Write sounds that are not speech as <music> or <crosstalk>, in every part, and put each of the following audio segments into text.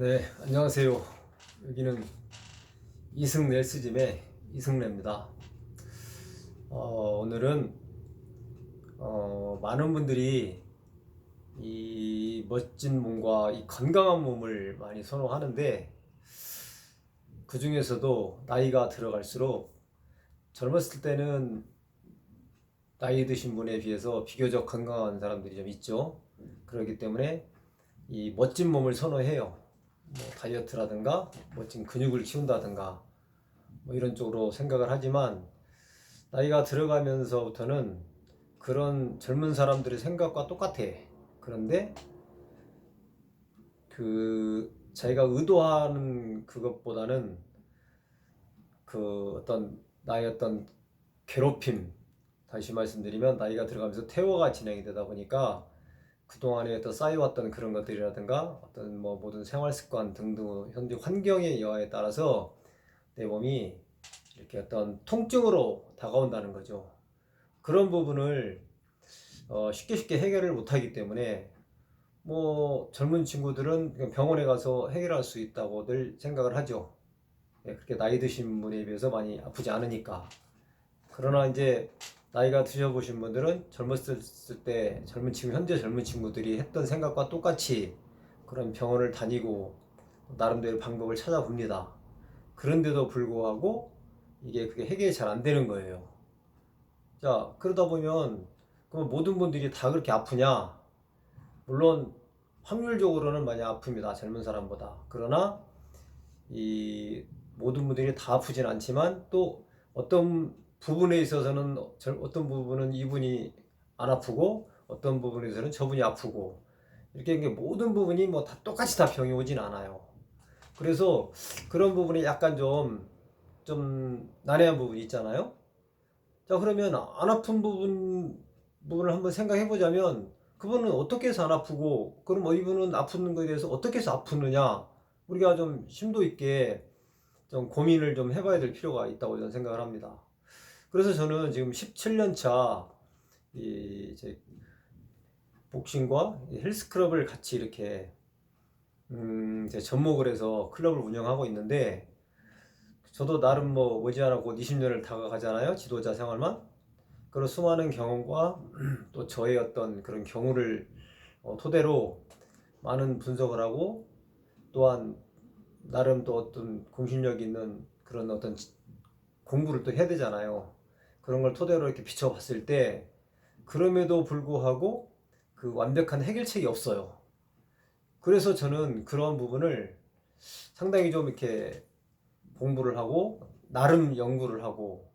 네, 안녕하세요. 여기는 이승 넬스짐의 이승래입니다. 어, 오늘은 어, 많은 분들이 이 멋진 몸과 이 건강한 몸을 많이 선호하는데 그 중에서도 나이가 들어갈수록 젊었을 때는 나이 드신 분에 비해서 비교적 건강한 사람들이 좀 있죠. 그렇기 때문에 이 멋진 몸을 선호해요. 뭐 다이어트라든가 멋진 근육을 키운다든가 뭐 이런 쪽으로 생각을 하지만 나이가 들어가면서부터는 그런 젊은 사람들의 생각과 똑같아. 그런데 그 자기가 의도하는 그것보다는 그 어떤 나의 어떤 괴롭힘 다시 말씀드리면 나이가 들어가면서 퇴화가 진행이 되다 보니까 그동안에 어떤 쌓여왔던 그런 것들이라든가 어떤 뭐 모든 생활 습관 등등 현재 환경의 여하에 따라서 내 몸이 이렇게 어떤 통증으로 다가온다는 거죠. 그런 부분을 어, 쉽게 쉽게 해결을 못하기 때문에 뭐 젊은 친구들은 병원에 가서 해결할 수 있다고들 생각을 하죠. 예, 그렇게 나이 드신 분에 비해서 많이 아프지 않으니까. 그러나 이제 나이가 드셔보신 분들은 젊었을 때 젊은 친구 현재 젊은 친구들이 했던 생각과 똑같이 그런 병원을 다니고 나름대로 방법을 찾아봅니다. 그런데도 불구하고 이게 그게 해결이 잘 안 되는 거예요. 자 그러다 보면 그럼 모든 분들이 다 그렇게 아프냐? 물론 확률적으로는 많이 아픕니다. 젊은 사람보다. 그러나 이 모든 분들이 다 아프진 않지만 또 어떤 부분에 있어서는 절- 어떤 부분은 이분이 안 아프고 어떤 부분에 있어서는 저분이 아프고 이렇게 모든 부분이 뭐 다 똑같이 다 병이 오진 않아요. 그래서 그런 부분이 약간 좀, 좀 난해한 부분이 있잖아요. 자, 그러면 안 아픈 부분, 부분을 한번 생각해 보자면 그분은 어떻게 해서 안 아프고 그럼 뭐 이분은 아픈 거에 대해서 어떻게 해서 아프느냐 우리가 좀 심도 있게 좀 고민을 좀 해봐야 될 필요가 있다고 저는 생각을 합니다. 그래서 저는 지금 17년 차, 이, 이제, 복싱과 이 헬스클럽을 같이 이렇게, 음, 이제 접목을 해서 클럽을 운영하고 있는데, 저도 나름 뭐 머지않아 곧 20년을 다가가잖아요. 지도자 생활만. 그런 수많은 경험과 <clears throat> 또 저의 어떤 그런 경우를 어, 토대로 많은 분석을 하고, 또한 나름 또 어떤 공신력 있는 그런 어떤 지- 공부를 또 해야 되잖아요. 그런 걸 토대로 이렇게 비춰봤을 때 그럼에도 불구하고 그 완벽한 해결책이 없어요. 그래서 저는 그런 부분을 상당히 좀 이렇게 공부를 하고 나름 연구를 하고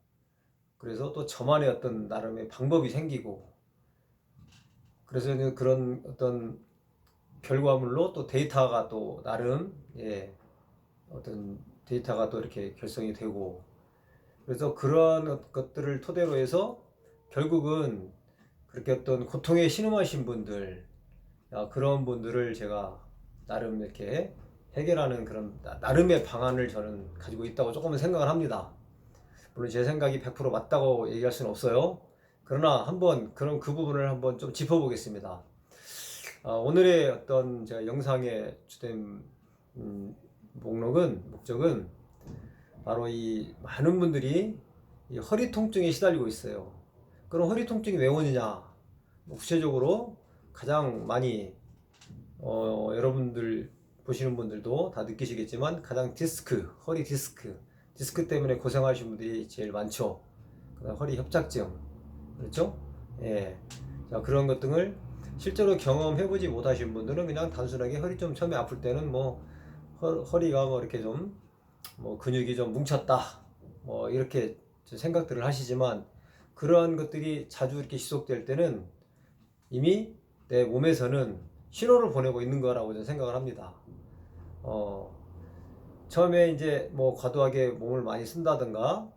그래서 또 저만의 어떤 나름의 방법이 생기고 그래서 그런 어떤 결과물로 또 데이터가 또 나름 예 어떤 데이터가 또 이렇게 결성이 되고 그래서 그러한 것들을 토대로 해서 결국은 그렇게 어떤 고통에 신음하신 분들, 아, 그런 분들을 제가 나름 이렇게 해결하는 그런 나- 나름의 방안을 저는 가지고 있다고 조금은 생각을 합니다. 물론 제 생각이 100% 맞다고 얘기할 수는 없어요. 그러나 한번 그런 그 부분을 한번 좀 짚어보겠습니다. 아, 오늘의 어떤 제가 영상의 주된 음, 목록은 목적은 바로 이 많은 분들이 이 허리 통증에 시달리고 있어요. 그럼 허리 통증이 왜 오느냐? 뭐 구체적으로 가장 많이 어, 여러분들 보시는 분들도 다 느끼시겠지만 가장 디스크, 허리 디스크, 디스크 때문에 고생하시는 분들이 제일 많죠. 그다음 허리 협착증, 그렇죠? 예, 자 그런 것 등을 실제로 경험해보지 못하신 분들은 그냥 단순하게 허리 좀 처음에 아플 때는 뭐 허, 허리가 뭐 이렇게 좀 뭐 근육이 좀 뭉쳤다 뭐 이렇게 좀 생각들을 하시지만 그러한 것들이 자주 이렇게 지속될 때는 이미 내 몸에서는 신호를 보내고 있는 거라고 저는 생각을 합니다. 어, 처음에 이제 뭐 과도하게 몸을 많이 쓴다든가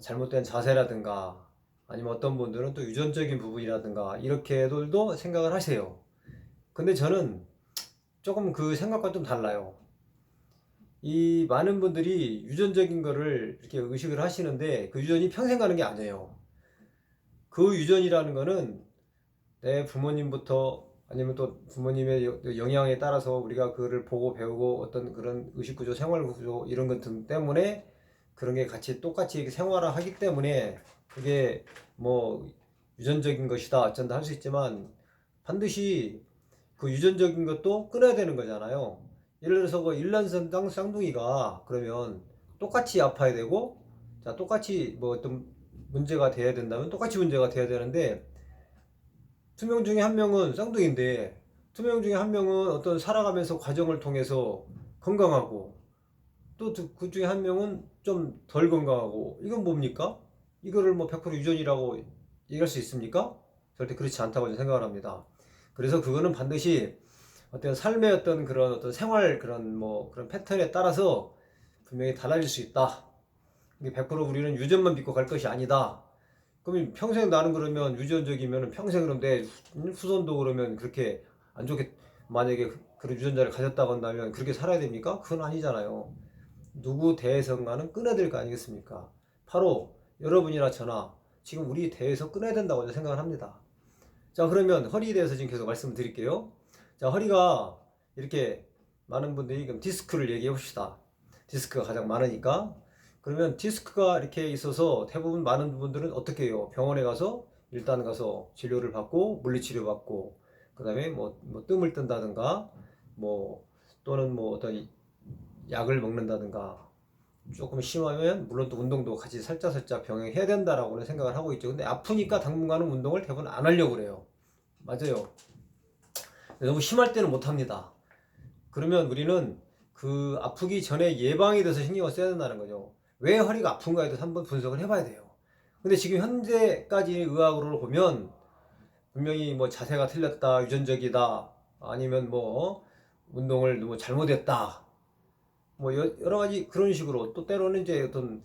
잘못된 자세라든가 아니면 어떤 분들은 또 유전적인 부분이라든가 이렇게들도 생각을 하세요. 근데 저는 조금 그 생각과 좀 달라요. 이 많은 분들이 유전적인 거를 이렇게 의식을 하시는데 그 유전이 평생 가는 게 아니에요. 그 유전이라는 거는 내 부모님부터 아니면 또 부모님의 여- 영향에 따라서 우리가 그를 보고 배우고 어떤 그런 의식 구조, 생활 구조 이런 것 등 때문에 그런 게 같이 똑같이 이렇게 생활화하기 때문에 그게 뭐 유전적인 것이다 어쩐다 할 수 있지만 반드시 그 유전적인 것도 끊어야 되는 거잖아요. 예를 들어서 그 일란성 쌍- 쌍둥이가 그러면 똑같이 아파야 되고 자 똑같이 뭐 어떤 문제가 돼야 된다면 똑같이 문제가 돼야 되는데 두 명 중에 한 명은 쌍둥이인데 두 명 중에 한 명은 어떤 살아가면서 과정을 통해서 건강하고 또 그 중에 한 명은 좀 덜 건강하고 이건 뭡니까? 이거를 뭐 100% 유전이라고 얘기할 수 있습니까? 절대 그렇지 않다고 생각을 합니다. 그래서 그거는 반드시 어떤 삶의 어떤 그런 어떤 생활 그런 뭐 그런 패턴에 따라서 분명히 달라질 수 있다. 이게 100% 우리는 유전만 믿고 갈 것이 아니다. 그러면 평생 나는 그러면 유전적이면 평생 후- 후손도 그러면 그렇게 안 좋게 만약에 그- 그런 유전자를 가졌다고 한다면 그렇게 살아야 됩니까? 그건 아니잖아요. 누구 대해서인가는 끊어야 될 거 아니겠습니까? 바로 여러분이나 저나 지금 우리 대해서 끊어야 된다고 생각을 합니다. 자, 그러면 허리에 대해서 지금 계속 말씀을 드릴게요. 자, 허리가 이렇게 많은 분들이 그럼 디스크를 얘기해 봅시다. 디스크가 가장 많으니까. 그러면 디스크가 이렇게 있어서 대부분 많은 분들은 어떻게 해요? 병원에 가서 일단 가서 진료를 받고 물리치료 받고 그다음에 뭐, 뭐 뜸을 뜬다든가 뭐 또는 뭐 어떤 약을 먹는다든가 조금 심하면 물론 또 운동도 같이 살짝 살짝 병행해야 된다라고는 생각을 하고 있죠. 근데 아프니까 당분간은 운동을 대부분 안 하려고 그래요. 맞아요. 너무 심할 때는 못 합니다. 그러면 우리는 그 아프기 전에 예방에 대해서 신경을 써야 된다는 거죠. 왜 허리가 아픈가에 대해서 한번 분석을 해봐야 돼요. 근데 지금 현재까지 의학으로 보면 분명히 뭐 자세가 틀렸다, 유전적이다, 아니면 뭐 운동을 너무 잘못했다, 뭐 여- 여러 가지 그런 식으로 또 때로는 이제 어떤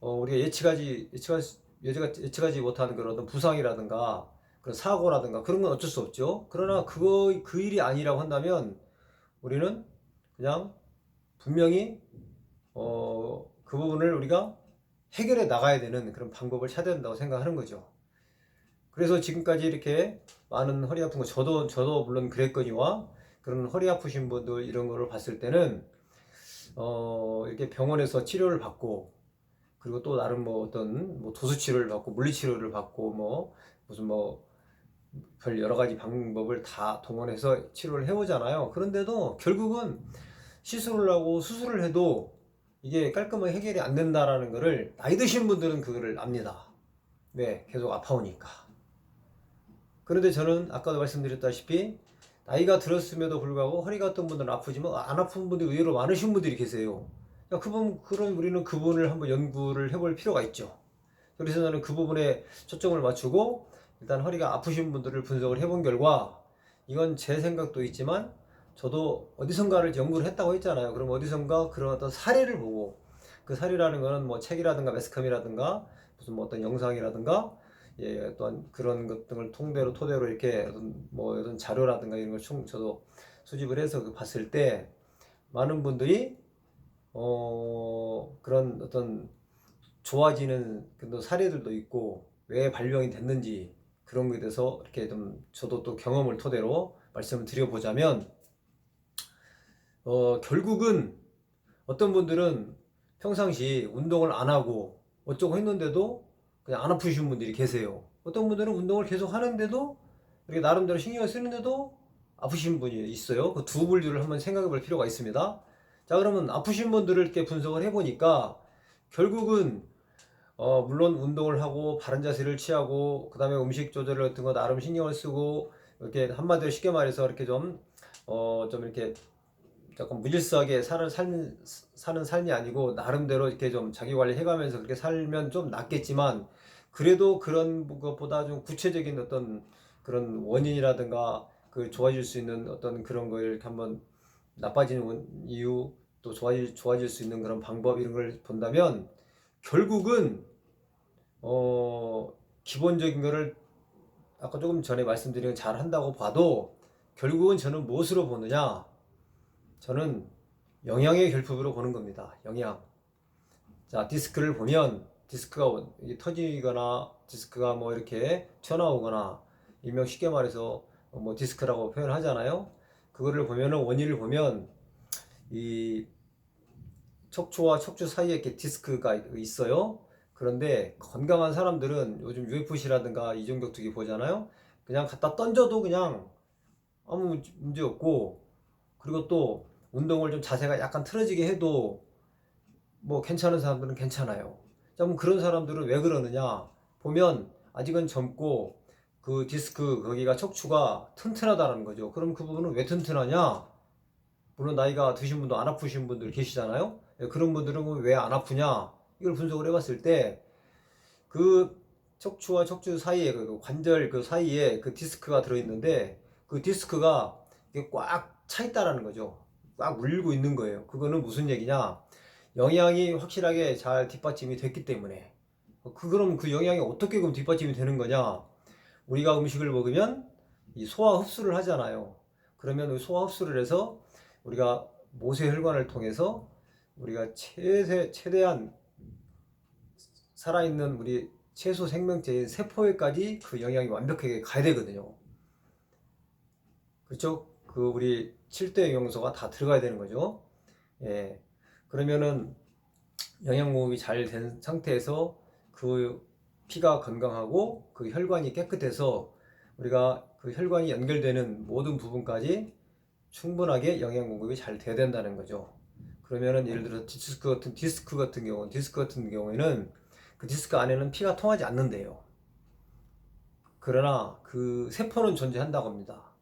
어, 우리가 예측하지 예측하지 예측하지 못하는 그런 어떤 부상이라든가 그런 사고라든가 그런 건 어쩔 수 없죠. 그러나 그거 그 일이 아니라고 한다면 우리는 그냥 분명히 어, 그 부분을 우리가 해결해 나가야 되는 그런 방법을 찾아야 된다고 생각하는 거죠. 그래서 지금까지 이렇게 많은 허리 아픈 거 저도 저도 물론 그랬거니와 그런 허리 아프신 분들 이런 거를 봤을 때는 어, 이렇게 병원에서 치료를 받고 그리고 또 나름 뭐 어떤 뭐 도수 치료를 받고 물리 치료를 받고 뭐 무슨 뭐 별 여러 가지 방법을 다 동원해서 치료를 해오잖아요. 그런데도 결국은 시술을 하고 수술을 해도 이게 깔끔하게 해결이 안 된다라는 거를 나이 드신 분들은 그거를 압니다. 왜? 계속 아파오니까. 그런데 저는 아까도 말씀드렸다시피 나이가 들었음에도 불구하고 허리가 어떤 분들은 아프지만 안 아픈 분들이 의외로 많으신 분들이 계세요. 그러니까 그분, 그런 우리는 그 부분을 한번 연구를 해볼 필요가 있죠. 그래서 저는 그 부분에 초점을 맞추고 일단 허리가 아프신 분들을 분석을 해본 결과 이건 제 생각도 있지만 저도 어디선가를 연구를 했다고 했잖아요. 그럼 어디선가 그런 어떤 사례를 보고 그 사례라는 거는 뭐 책이라든가 매스컴이라든가 무슨 뭐 어떤 영상이라든가 예, 또한 그런 것 등을 통대로 토대로 이렇게 어떤 뭐 어떤 자료라든가 이런 걸 총 저도 수집을 해서 그 봤을 때 많은 분들이 어 그런 어떤 좋아지는 사례들도 있고 왜 발병이 됐는지 그런 거에 대해서 이렇게 좀 저도 또 경험을 토대로 말씀을 드려보자면 어 결국은 어떤 분들은 평상시 운동을 안 하고 어쩌고 했는데도 그냥 안 아프신 분들이 계세요. 어떤 분들은 운동을 계속 하는데도 이렇게 나름대로 신경을 쓰는데도 아프신 분이 있어요. 그 두 분류를 한번 생각해 볼 필요가 있습니다. 자, 그러면 아프신 분들을 이렇게 분석을 해보니까 결국은 어, 물론 운동을 하고 바른 자세를 취하고 그다음에 음식 조절 같은 거 나름 신경을 쓰고 이렇게 한마디로 쉽게 말해서 이렇게 좀 어, 좀 이렇게 약간 무질서하게 사는 삶 사는 삶이 아니고 나름대로 이렇게 좀 자기 관리 해가면서 그렇게 살면 좀 낫겠지만 그래도 그런 것보다 좀 구체적인 어떤 그런 원인이라든가 그 좋아질 수 있는 어떤 그런 걸 한번 나빠지는 원- 이유 또 좋아질 좋아질 수 있는 그런 방법 이런 걸 본다면 결국은 어 기본적인 거를 아까 조금 전에 말씀드린 잘 한다고 봐도 결국은 저는 무엇으로 보느냐 저는 영양의 결핍으로 보는 겁니다. 영양. 자, 디스크를 보면 디스크가 터지거나 디스크가 뭐 이렇게 튀어나오거나 일명 쉽게 말해서 어, 뭐 디스크라고 표현하잖아요. 그거를 보면은 원인을 보면 이 척추와 척추 사이에 이렇게 디스크가 있어요. 그런데 건강한 사람들은 요즘 UFC라든가 이종격투기 보잖아요. 그냥 갖다 던져도 그냥 아무 문제 없고 그리고 또 운동을 좀 자세가 약간 틀어지게 해도 뭐 괜찮은 사람들은 괜찮아요. 자, 그럼 그런 사람들은 왜 그러느냐? 보면 아직은 젊고 그 디스크 거기가 척추가 튼튼하다는 거죠. 그럼 그 부분은 왜 튼튼하냐? 물론 나이가 드신 분도 안 아프신 분들 계시잖아요. 예, 그런 분들은 왜 안 아프냐? 이걸 분석을 해봤을 때 그 척추와 척추 사이에 그 관절 그 사이에 그 디스크가 들어있는데 그 디스크가 꽉 차 있다라는 거죠. 꽉 물리고 있는 거예요. 그거는 무슨 얘기냐? 영양이 확실하게 잘 뒷받침이 됐기 때문에 그 그럼 그 영양이 어떻게 그럼 뒷받침이 되는 거냐? 우리가 음식을 먹으면 이 소화 흡수를 하잖아요. 그러면 소화 흡수를 해서 우리가 모세혈관을 통해서 우리가 최대 최대한 살아있는 우리 채소 생명체인 세포에까지 그 영양이 완벽하게 가야 되거든요. 그렇죠? 그 우리 7대 영양소가 다 들어가야 되는 거죠. 예. 그러면은 영양 공급이 잘 된 상태에서 그 피가 건강하고 그 혈관이 깨끗해서 우리가 그 혈관이 연결되는 모든 부분까지 충분하게 영양 공급이 잘 돼야 된다는 거죠. 그러면은 예를 들어 디스크 같은 디스크 같은 경우 디스크 같은 경우에는 그 디스크 안에는 피가 통하지 않는데요. 그러나 그 세포는 존재한다고 합니다.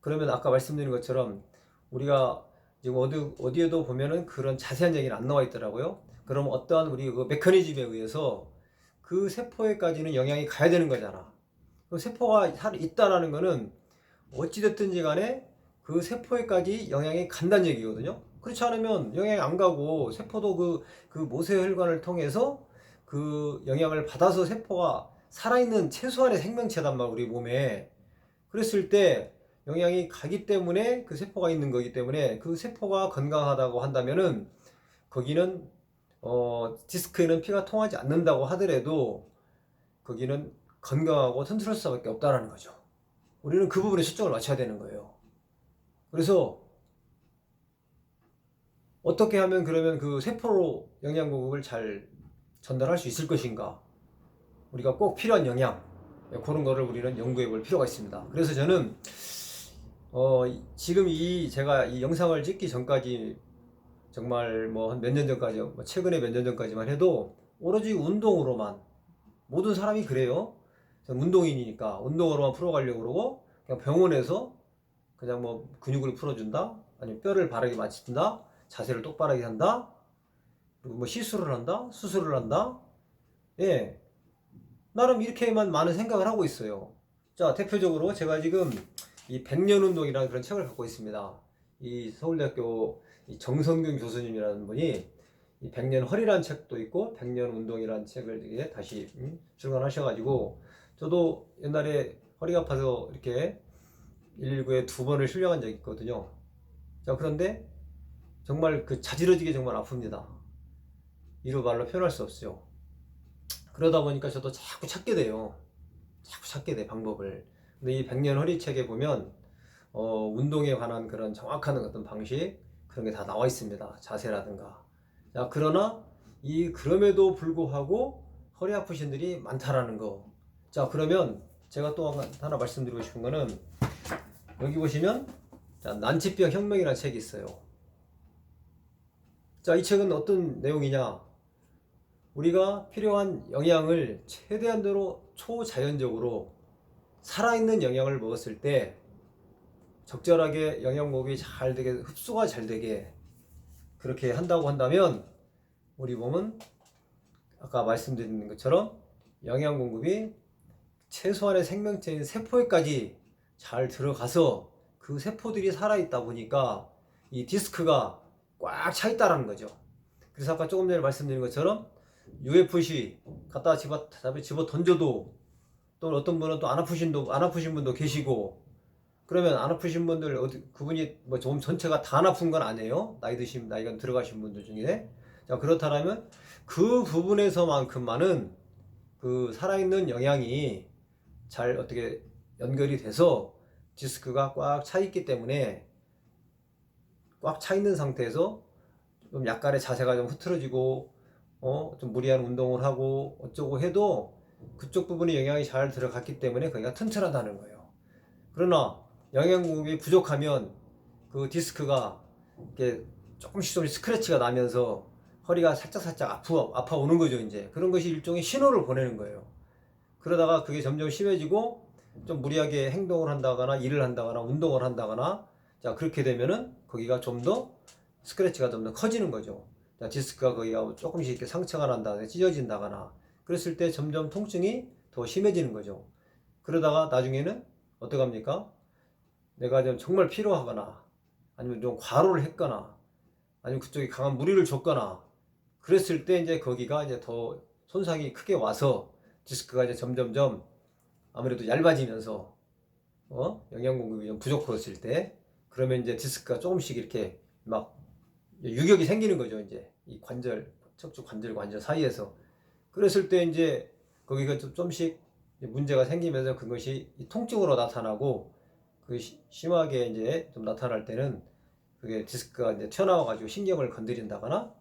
그러면 아까 말씀드린 것처럼 우리가 지금 어디, 어디에도 보면은 그런 자세한 얘기는 안 나와 있더라고요. 그럼 어떠한 우리 그 메커니즘에 의해서 그 세포에까지는 영향이 가야 되는 거잖아. 그 세포가 살 있다라는 거는 어찌됐든지 간에 그 세포에까지 영향이 간다는 얘기거든요. 그렇지 않으면 영향이 안 가고 세포도 그, 그 모세혈관을 통해서 그 영향을 받아서 세포가 살아있는 최소한의 생명체단 말 우리 몸에. 그랬을 때 영향이 가기 때문에 그 세포가 있는 거기 때문에 그 세포가 건강하다고 한다면은 거기는 어 디스크에는 피가 통하지 않는다고 하더라도 거기는 건강하고 튼튼할 수밖에 없다라는 거죠. 우리는 그 부분에 초점을 맞춰야 되는 거예요. 그래서 어떻게 하면 그러면 그 세포로 영양 공급을 잘 전달할 수 있을 것인가? 우리가 꼭 필요한 영양 그런 거를 우리는 연구해 볼 필요가 있습니다. 그래서 저는 어, 지금 이 제가 이 영상을 찍기 전까지 정말 뭐 한 몇 년 전까지 뭐 최근에 몇 년 전까지만 해도 오로지 운동으로만 모든 사람이 그래요. 운동인이니까 운동으로만 풀어가려고 그러고 그냥 병원에서 그냥 뭐 근육을 풀어준다 아니면 뼈를 바르게 맞춘다 자세를 똑바르게 한다 뭐 시술을 한다? 수술을 한다? 예. 나름 이렇게만 많은 생각을 하고 있어요. 자 대표적으로 제가 지금 이 백년 운동이라는 그런 책을 갖고 있습니다. 이 서울대학교 이 정성균 교수님이라는 분이 이 백년 허리라는 책도 있고 백년 운동이라는 책을 이게 다시 음, 출간하셔가지고 저도 옛날에 허리가 아파서 이렇게 119에 두 번을 실려간 적이 있거든요. 자, 그런데 정말 그 자지러지게 정말 아픕니다. 이루 말로 표현할 수 없죠. 그러다 보니까 저도 자꾸 찾게 돼요. 자꾸 찾게 돼, 방법을. 근데 이 백년 허리 책에 보면, 어, 운동에 관한 그런 정확한 어떤 방식, 그런 게 다 나와 있습니다. 자세라든가. 자, 그러나, 이, 그럼에도 불구하고 허리 아프신 분들이 많다라는 거. 자, 그러면 제가 또 하나 말씀드리고 싶은 거는, 여기 보시면 자, 난치병 혁명이라는 책이 있어요. 자, 이 책은 어떤 내용이냐? 우리가 필요한 영양을 최대한대로 초자연적으로 살아있는 영양을 먹었을 때 적절하게 영양 공급이 잘 되게 흡수가 잘 되게 그렇게 한다고 한다면 우리 몸은 아까 말씀드린 것처럼 영양 공급이 최소한의 생명체인 세포에까지 잘 들어가서 그 세포들이 살아있다 보니까 이 디스크가 꽉 차 있다라는 거죠. 그래서 아까 조금 전에 말씀드린 것처럼 UFC 갖다 집어 집어 던져도 또 어떤 분은 또 안 아프신 도 안 아프신 분도 계시고 그러면 안 아프신 분들 어디 그분이 뭐좀 전체가 다 안 아픈 건 아니에요. 나이 드신 나이가 들어가신 분들 중에 자 그렇다면 그 부분에서만큼만은 그 살아있는 영양이 잘 어떻게 연결이 돼서 디스크가 꽉 차 있기 때문에 꽉 차 있는 상태에서 좀 약간의 자세가 좀 흐트러지고 어, 좀 무리한 운동을 하고 어쩌고 해도 그쪽 부분에 영향이 잘 들어갔기 때문에 거기가 튼튼하다는 거예요. 그러나 영양 공급이 부족하면 그 디스크가 이렇게 조금씩 조금씩 스크래치가 나면서 허리가 살짝 살짝 아파 아파 오는 거죠 이제 그런 것이 일종의 신호를 보내는 거예요. 그러다가 그게 점점 심해지고 좀 무리하게 행동을 한다거나 일을 한다거나 운동을 한다거나 자 그렇게 되면은 거기가 좀 더 스크래치가 좀 더 커지는 거죠. 자, 디스크가 거기가 조금씩 이렇게 상처가 난다거나 찢어진다거나 그랬을 때 점점 통증이 더 심해지는 거죠. 그러다가 나중에는 어떡합니까? 내가 좀 정말 필요하거나 아니면 좀 과로를 했거나 아니면 그쪽에 강한 무리를 줬거나 그랬을 때 이제 거기가 이제 더 손상이 크게 와서 디스크가 이제 점점점 아무래도 얇아지면서 어? 영양 공급이 좀 부족했을 때 그러면 이제 디스크가 조금씩 이렇게 막 유격이 생기는 거죠 이제. 이 관절 척추 관절과 관절 사이에서. 그랬을 때 이제 거기가 좀 좀씩 문제가 생기면서 그것이 이 통증으로 나타나고 그 시- 심하게 이제 좀 나타날 때는 그게 디스크가 이제 튀어나와 가지고 신경을 건드린다거나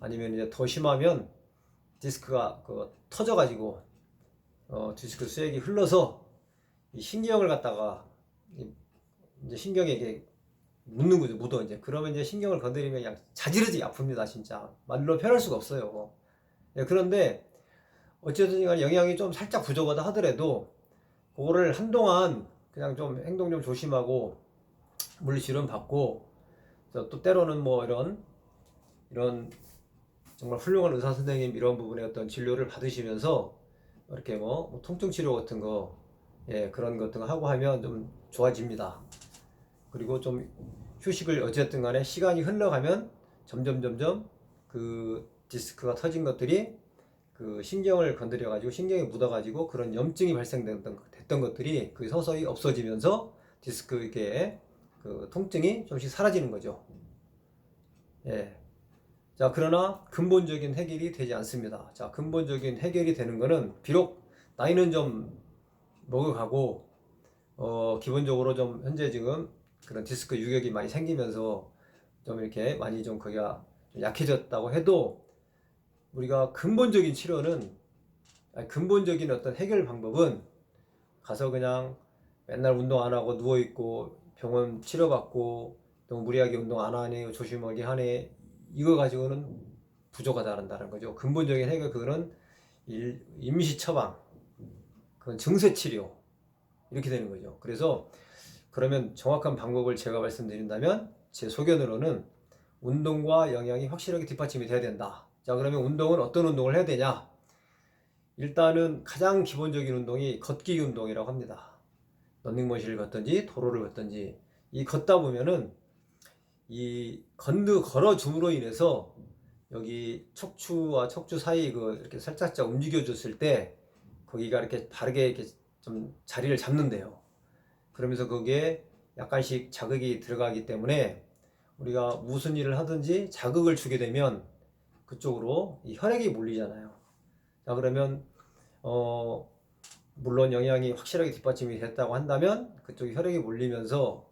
아니면 이제 더 심하면 디스크가 그 터져 가지고 어 디스크 수액이 흘러서 이 신경을 갖다가 이- 이제 신경에 묻는 거죠 묻어 이제. 그러면 이제 신경을 건드리면 그냥 자지러지 아픕니다 진짜. 말로 표현할 수가 없어요. 예, 그런데 어쨌든 영양이 좀 살짝 부족하다 하더라도 그거를 한동안 그냥 좀 행동 좀 조심하고 물리치료는 받고 또 때로는 뭐 이런 이런 정말 훌륭한 의사 선생님 이런 부분의 어떤 진료를 받으시면서 이렇게 뭐, 뭐 통증 치료 같은 거 예, 그런 것 같은 거 하고 하면 좀 좋아집니다. 그리고 좀 휴식을 어쨌든 간에 시간이 흘러가면 점점 점점 그 디스크가 터진 것들이 그 신경을 건드려 가지고 신경이 묻어 가지고 그런 염증이 발생됐던 것- 됐던 것들이 그 서서히 없어지면서 디스크 이게 그 통증이 좀씩 사라지는 거죠. 예. 자, 그러나 근본적인 해결이 되지 않습니다. 자, 근본적인 해결이 되는 거는 비록 나이는 좀 먹어가고 어, 기본적으로 좀 현재 지금 그런 디스크 유격이 많이 생기면서 좀 이렇게 많이 좀 거기가 좀 약해졌다고 해도 우리가 근본적인 치료는 아니, 근본적인 어떤 해결 방법은 가서 그냥 맨날 운동 안 하고 누워 있고 병원 치료받고 너무 무리하게 운동 안 하네 조심하게 하네 이거 가지고는 부족하다는 거죠. 근본적인 해결 그거는 일- 임시 처방, 그건 증세 치료 이렇게 되는 거죠. 그래서 그러면 정확한 방법을 제가 말씀드린다면 제 소견으로는 운동과 영양이 확실하게 뒷받침이 돼야 된다. 자 그러면 운동은 어떤 운동을 해야 되냐? 일단은 가장 기본적인 운동이 걷기 운동이라고 합니다. 런닝머신을 걷든지 도로를 걷든지 이 걷다 보면은 이 건드 걸어 줌으로 인해서 여기 척추와 척추 사이 그 이렇게 살짝짝 움직여 줬을 때 거기가 이렇게 바르게 이렇게 좀 자리를 잡는데요. 그러면서 거기에 약간씩 자극이 들어가기 때문에 우리가 무슨 일을 하든지 자극을 주게 되면 그쪽으로 이 혈액이 몰리잖아요. 자 그러면 어 물론 영양이 확실하게 뒷받침이 됐다고 한다면 그쪽이 혈액이 몰리면서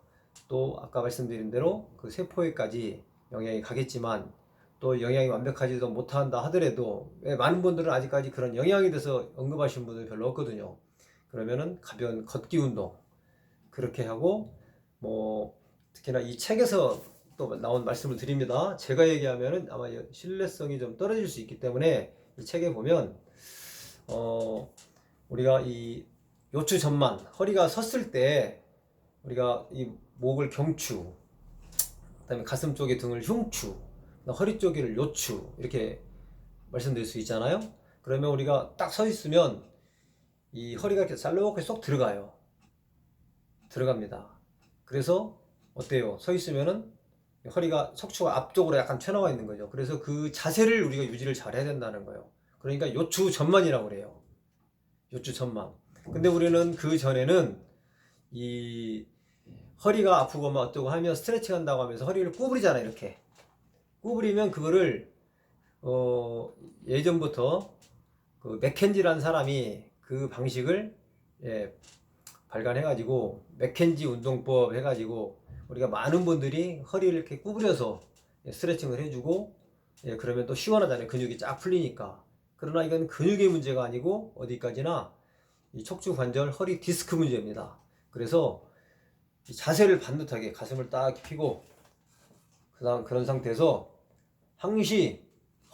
또 아까 말씀드린 대로 그 세포에까지 영향이 가겠지만 또 영향이 완벽하지도 못한다 하더라도 왜 많은 분들은 아직까지 그런 영향에 대해서 언급하신 분들 별로 없거든요. 그러면은 가벼운 걷기 운동 그렇게 하고 뭐 특히나 이 책에서 또 나온 말씀을 드립니다. 제가 얘기하면은 아마 신뢰성이 좀 떨어질 수 있기 때문에 이 책에 보면 어 우리가 이 요추 전만 허리가 섰을 때 우리가 이 목을 경추 그다음에 가슴 쪽에 등을 흉추 허리 쪽을 요추 이렇게 말씀드릴 수 있잖아요. 그러면 우리가 딱 서 있으면 이 허리가 이렇게 잘록하게 쏙 들어가요. 들어갑니다. 그래서 어때요? 서 있으면은 허리가 척추가 앞쪽으로 약간 튀어나와 있는 거죠. 그래서 그 자세를 우리가 유지를 잘 해야 된다는 거예요. 그러니까 요추 전만이라고 그래요. 요추 전만. 근데 우리는 그 전에는 이 허리가 아프고 막 어쩌고 하면 스트레칭 한다고 하면서 허리를 구부리잖아요, 이렇게. 구부리면 그거를 어 예전부터 그 맥켄지라는 사람이 그 방식을 예, 발간해 가지고 맥켄지 운동법 해가지고 우리가 많은 분들이 허리를 이렇게 구부려서 예, 스트레칭을 해주고 예, 그러면 또 시원하잖아요. 근육이 쫙 풀리니까. 그러나 이건 근육의 문제가 아니고 어디까지나 이 척추 관절 허리 디스크 문제입니다. 그래서 이 자세를 반듯하게 가슴을 딱 펴고 그다음 그런 상태에서 항시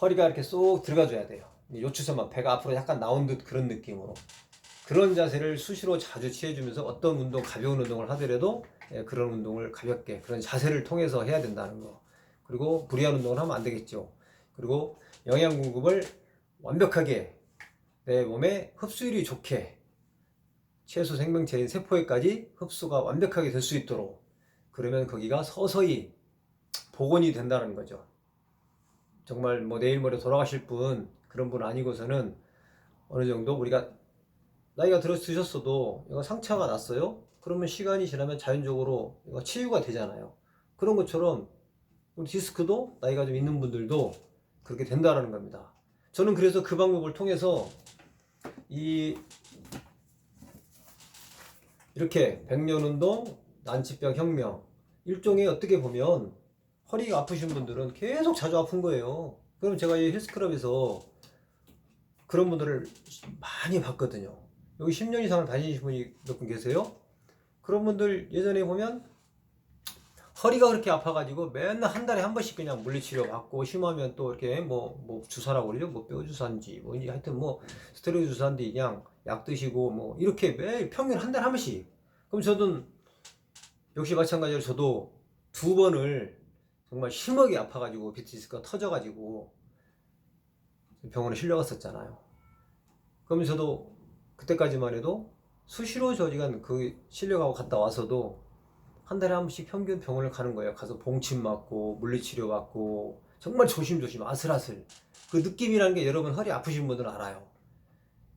허리가 이렇게 쏙 들어가줘야 돼요. 이 요추선만 배가 앞으로 약간 나온 듯 그런 느낌으로 그런 자세를 수시로 자주 취해주면서 어떤 운동 가벼운 운동을 하더라도 예, 그런 운동을 가볍게 그런 자세를 통해서 해야 된다는 거. 그리고 무리한 운동을 하면 안 되겠죠. 그리고 영양 공급을 완벽하게 내 몸에 흡수율이 좋게 최소 생명체인 세포에까지 흡수가 완벽하게 될 수 있도록 그러면 거기가 서서히 복원이 된다는 거죠. 정말 뭐 내일 모레 돌아가실 분 그런 분 아니고서는 어느 정도 우리가 나이가 들어 드셨어도 이거 상처가 났어요. 그러면 시간이 지나면 자연적으로 이거 치유가 되잖아요. 그런 것처럼 우리 디스크도 나이가 좀 있는 분들도 그렇게 된다라는 겁니다. 저는 그래서 그 방법을 통해서 이 이렇게 백년 운동, 난치병 혁명 일종의 어떻게 보면 허리가 아프신 분들은 계속 자주 아픈 거예요. 그럼 제가 이 헬스클럽에서 그런 분들을 많이 봤거든요. 여기 10년 이상을 다니신 분이 몇 분 계세요? 그런 분들 예전에 보면 허리가 그렇게 아파가지고 맨날 한 달에 한 번씩 그냥 물리치료 받고 심하면 또 이렇게 뭐, 뭐 주사라고 그러죠? 뭐 뼈 주사인지 뭐 이제 하여튼 뭐 스테로이드 주사인데 그냥 약 드시고 뭐 이렇게 매일 평균 한 달에 한 번씩. 그럼 저는 역시 마찬가지로 저도 두 번을 정말 심하게 아파가지고 비티스가 터져가지고 병원에 실려갔었잖아요. 그러면 저도 그때까지만 해도 수시로 저지간 그 실려가고 갔다 와서도 한 달에 한 번씩 평균 병원을 가는 거예요. 가서 봉침 맞고 물리치료 받고 정말 조심조심 아슬아슬 그 느낌이라는 게 여러분 허리 아프신 분들은 알아요.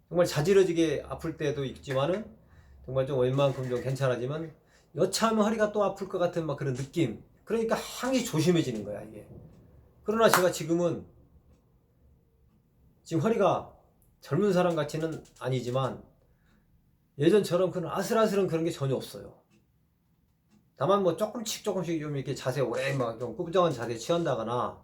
정말 자지러지게 아플 때도 있지만은 정말 좀 웬만큼 좀 괜찮아지면 여차하면 허리가 또 아플 것 같은 막 그런 느낌. 그러니까 항시 조심해지는 거야 이게. 그러나 제가 지금은 지금 허리가 젊은 사람 같지는 아니지만 예전처럼 그런 아슬아슬한 그런 게 전혀 없어요. 다만 뭐 조금씩 조금씩 좀 이렇게 자세 오래 막좀 꾸부정한 자세 취한다거나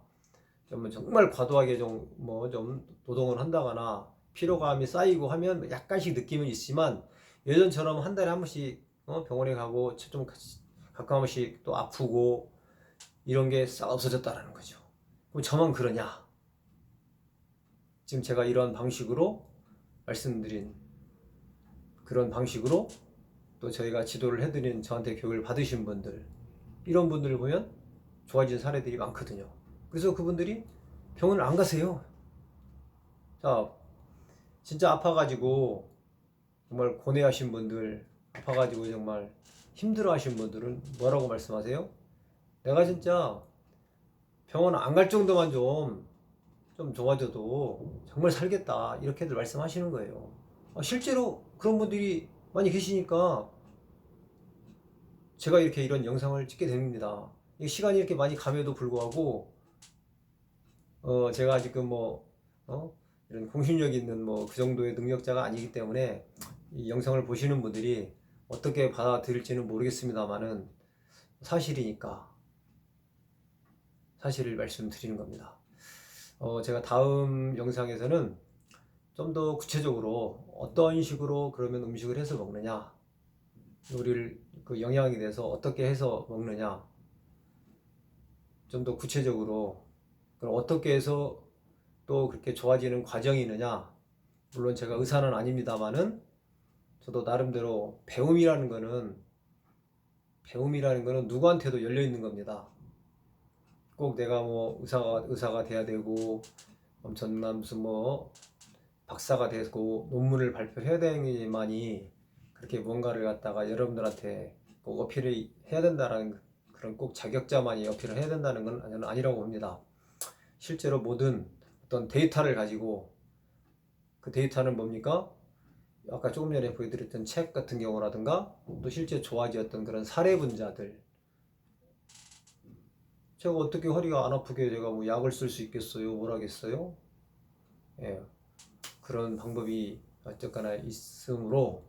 좀 정말 과도하게 좀 뭐 좀 노동을 한다거나 피로감이 쌓이고 하면 약간씩 느낌은 있지만 예전처럼 한 달에 한 번씩 어, 병원에 가고 좀 가끔 한 번씩 또 아프고 이런 게 싹 없어졌다라는 거죠. 그럼 저만 그러냐? 지금 제가 이런 방식으로 말씀드린 그런 방식으로 또 저희가 지도를 해드린 저한테 교육을 받으신 분들 이런 분들을 보면 좋아진 사례들이 많거든요. 그래서 그분들이 병원을 안 가세요. 자, 진짜 아파가지고 정말 고뇌하신 분들, 아파가지고 정말 힘들어하신 분들은 뭐라고 말씀하세요? 내가 진짜 병원 안 갈 정도만 좀, 좀 좋아져도 정말 살겠다. 이렇게들 말씀하시는 거예요. 아, 실제로 그런 분들이 많이 계시니까 제가 이렇게 이런 영상을 찍게 됩니다. 이 시간이 이렇게 많이 감에도 불구하고 어 제가 지금 뭐 어? 이런 공신력 있는 뭐 그 정도의 능력자가 아니기 때문에 이 영상을 보시는 분들이 어떻게 받아들일지는 모르겠습니다만은 사실이니까 사실을 말씀드리는 겁니다. 어 제가 다음 영상에서는 좀 더 구체적으로 어떤 식으로 그러면 음식을 해서 먹느냐 요리를 그 영양에 대해서 어떻게 해서 먹느냐 좀 더 구체적으로 그럼 어떻게 해서 또 그렇게 좋아지는 과정이 있느냐 물론 제가 의사는 아닙니다만은 저도 나름대로 배움이라는 거는 배움이라는 거는 누구한테도 열려 있는 겁니다. 꼭 내가 뭐 의사가 의사가 돼야 되고 엄청난 무슨 뭐 박사가 되고 논문을 발표해야 되니만이 그렇게 뭔가를 갖다가 여러분들한테 꼭 어필을 해야 된다는 그런 꼭 자격자만이 어필을 해야 된다는 건 저는 아니라고 봅니다. 실제로 모든 어떤 데이터를 가지고 그 데이터는 뭡니까? 아까 조금 전에 보여드렸던 책 같은 경우라든가 또 실제 좋아지었던 그런 사례 분자들 제가 어떻게 허리가 안 아프게 제가 뭐 약을 쓸 수 있겠어요? 뭘 하겠어요? 예, 그런 방법이 어쨌거나 있으므로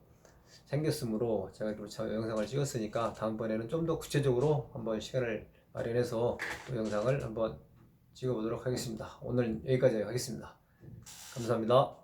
생겼으므로 제가 이렇게 저 영상을 찍었으니까 다음번에는 좀 더 구체적으로 한번 시간을 마련해서 또 영상을 한번 찍어보도록 하겠습니다. 오늘 여기까지 하겠습니다. 감사합니다.